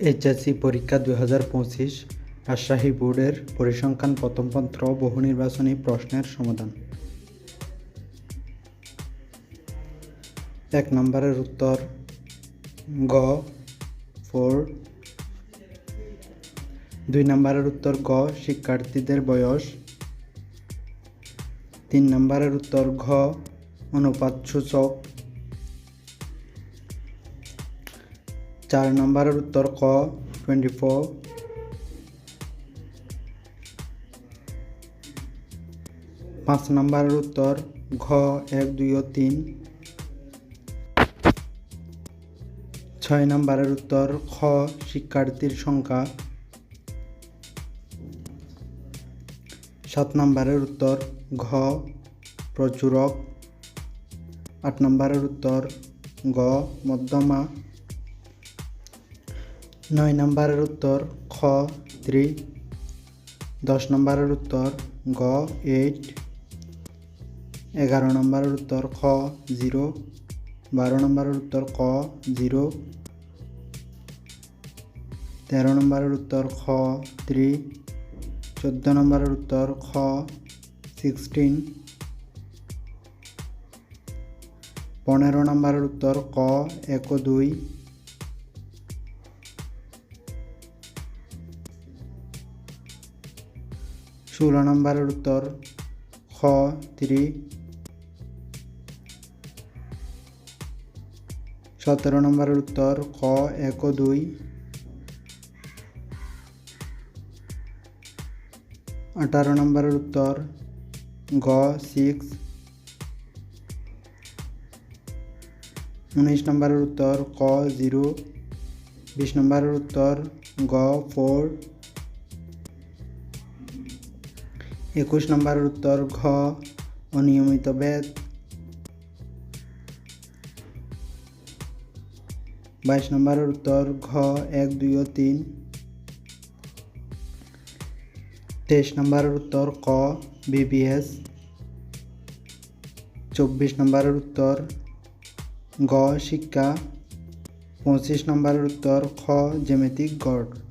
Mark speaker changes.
Speaker 1: HSC পরীক্ষা দুই হাজার পঁচিশ রাজশাহী বোর্ডের পরিসংখ্যান প্রথম পত্র বহু নির্বাচনী প্রশ্নের সমাধান। এক নম্বরের উত্তর, গ, ফোর। দুই নম্বরের উত্তর, গ, শিক্ষার্থীদের বয়স। তিন নম্বরের উত্তর, ঘ, অনুপাত সূচক। চার নম্বরের উত্তর ক টোয়েন্টি ফোর পাঁচ নম্বরের উত্তর ঘ, এক, দুই ও তিন। ছয় নম্বরের উত্তর খ, শিক্ষার্থীর সংখ্যা। সাত নম্বরের উত্তর ঘ, প্রচুরক। আট নম্বরের উত্তর গ, মধ্যমা। নয় নম্বরের উত্তর খ, থ্রি। দশ নম্বরের উত্তর গ, এইট। এগারো নম্বরের উত্তর খ, জিরো। বারো নম্বরের উত্তর ক, জিরো। তেরো নম্বরের উত্তর খ, থ্রি। চোদ্দ নম্বরের উত্তর খ, সিক্সটিন। পনেরো নম্বরের উত্তর ক, এক দুই। ষোলো নম্বরের উত্তর খ থ্রি সতেরো নম্বরের উত্তর ক এক দুই। আঠারো নম্বরের উত্তর গ, সিক্স। উনিশ নম্বরের উত্তর ক, জিরো। বিশ নম্বরের উত্তর গ, ফোর। একুশ নম্বরের উত্তর ঘ, অনিয়মিত বেদ বাইশ নম্বরের উত্তর ঘ, এক, দুই ও তিন। তেইশ নম্বরের উত্তর ক বিবিএস চব্বিশ নম্বরের উত্তর গ, শিক্ষা। পঁচিশ নম্বরের উত্তর খ, জ্যামিতিক গড়।